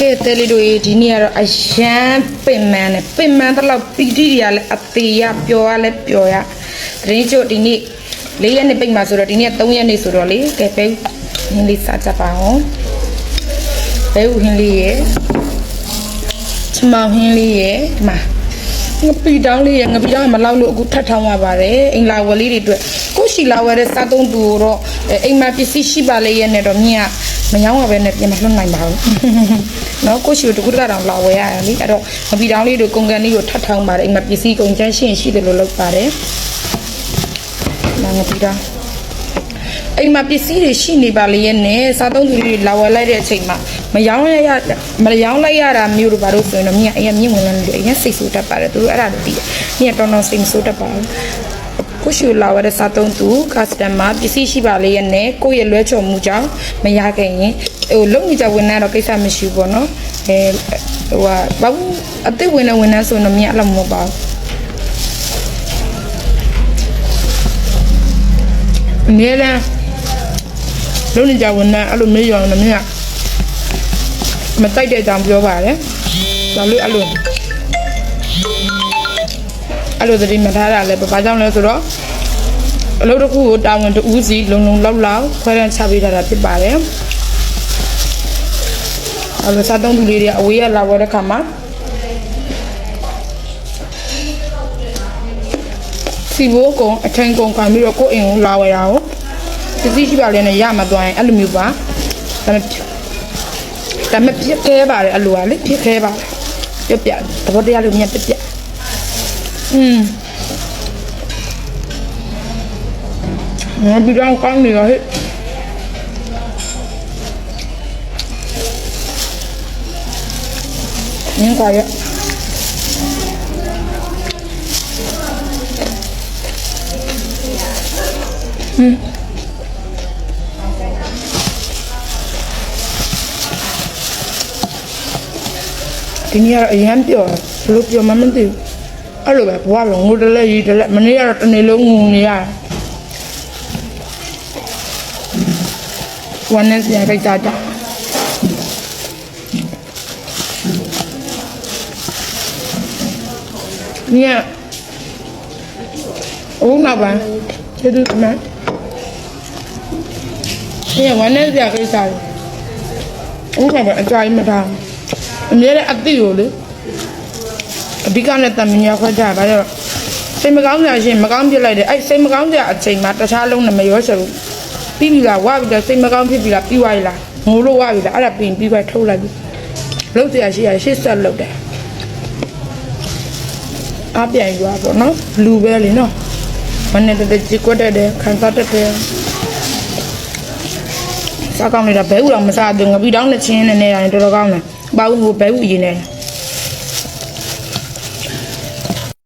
ကဲတဲလေးတို့ရေဒီနေ့ကတော့အရန်ပင်မန်းနဲ့ပင်မန်းတလောက်ပီတိတွေကလည်းအသေးရပျော်ရလဲပျော်ရတရင်ချို့ဒီနေ့၄ရက်နေ့ပိတ်မှာဆိုတော့ဒီနေ့၃ရက်နေ့ဆိုတော့လေကဲပဲဟင်းလေးစားကြပါအောင်ဘဲဥဟင်းလေးရေချမောင်ဟင်းလေးရေဒီမှာ ငပီတောင်းလေးရငပီတောင်းမလောက်လို့အခုထပ်ထောင်းရပါတယ်အင်္ဂလာဝယ်လေးတွေအတွက်ကိုရှိလာဝယ်တဲ့စားသုံးသူတော့အိမ်မှာပစ္စည်းရှိပါလေရဲ့နဲ့တော့မြင်ကမယောင်းရပဲနဲ့ပြင်မလွှတ်နိုင်ပါဘူးနော်ကိုရှိတကူတကတော့လာဝယ်ရတယ်လीအဲ့တော့ငပီတောင်းလေးတို့ကုန်ကန်လေးကိုထပ်ထောင်းပါတယ်အိမ်မှာပစ္စည်းကုန်ချမ်းရှိရင်ရှိတယ်လို့လုပ်ပါတယ်နာငပီတောင်း အိမ်မှာပစ္စည်းတွေရှိနေပါလေရဲ့နဲ့စားသုံးသူတွေလာဝယ်လိုက်တဲ့အချိန်မှာမယောင်းရရမယောင်းလိုက်ရတာမျိုးတို့ဘာလို့ဆိုရင်တော့မြင်အရင်မြင့်ဝင်လာလို့အရင်စိတ်ဆိုးတတ်ပါတယ်သူတို့အဲ့ဒါတွေသိတယ်မြင်တော်တော်စိတ်မဆိုးတတ်ပါဘူးကိုရှိလာဝယ်တဲ့စားသုံးသူ customer ပစ္စည်းရှိပါလေရဲ့နဲ့ကိုယ့်ရဲ့လွဲချော်မှုကြောင့်မရခဲ့ရင်ဟိုလုံနေကြဝင်နေတော့ကိစ္စမရှိဘူးပေါ့နော်အဲဟိုဟာဘာဘူးအစ်စ်ဝင်နေဝင်နေဆိုရင်တော့မြင်အဲ့လိုမဟုတ်ပါဘူးအမြဲတမ်း လုံးနေကြဝန်ထမ်းအဲ့လိုမေးရအောင်လည်းမင်းကမတိုက်တဲ့အကြောင်းပြောပါတယ်။ဒါလို့အဲ့လိုအဲ့လိုသတိမထားတာလည်းဘာကြောင့်လဲဆိုတော့အလုပ်တစ်ခုကိုတာဝန်တူးစီလုံလုံလောက်လောက်ခွဲရန်ချပေးထားတာဖြစ်ပါတယ်။အဲ့လိုစားသုံးသူလေးတွေအဝေးရလာဝဲတဲ့ခါမှာစီဘိုးကုံအထင်ကုံခံပြီးတော့ကိုယ့်အိမ်ကိုလာဝဲတာကို ပစ္စည်းရှိပါလေနဲ့ရမသွားရင်အဲ့လိုမျိုးပါဒါပေမဲ့ဒါပေမဲ့ပြက်ခဲပါတယ်အလိုကလေပြက်ခဲပါတယ်ပြက်ပြသဘောတရားလို့မြတ်ပြက်ပြက်อืมငါပြီးတော့ကောင်းနေရဟဲ့နင်းကွာရ ဒီနေ့ကတော့အရန်ပျော်တယ်ဘယ်လိုပျော်မှမသိဘူးအဲ့လိုပဲဘဝလုံးငိုတလဲရီတလဲမနေ့ကတော့တစ်နေ့လုံးငုံနေရတယ်ဝန်နဲ့စရာကိစ္စကြညဦးနာပါကျေးဇူးတင်ပါတယ်ညဝန်နဲ့စရာကိစ္စဦးကပဲအကြိုင်မထား အမြဲတမ်းအသိကိုလေအဓိကနဲ့တမညာခွက်ကြပါတော့စိတ်မကောင်းကြရှင်မကောင်းပြစ်လိုက်တယ်အဲ့စိတ်မကောင်းကြအချိန်မှာတခြားလုံးနဲ့မရောစဘူးပြီးပြီလားဝါပြီလားစိတ်မကောင်းဖြစ်ပြီလားပြီးသွားပြီလားငိုလို့ဝါပြီလားအဲ့ဒါပြီးပြီးသွားထုတ်လိုက်ပြီလုံးစရာရှိရရှေ့ဆက်လုပ်တယ်အပြန်ရွာပေါ့နော်လူပဲလေနော်မနေ့တည်းကြည့်ကွက်တဲ့တယ်ခံစားတတ်တယ်စားကောင်းနေတာဘဲဥတော်မစားသေးငါပြီးတောင်းနဲ့ချင်းနဲ့နေရတယ်တော်တော်ကောင်းတယ် ဘာဘူးဘဲဥရင်းနေတယ်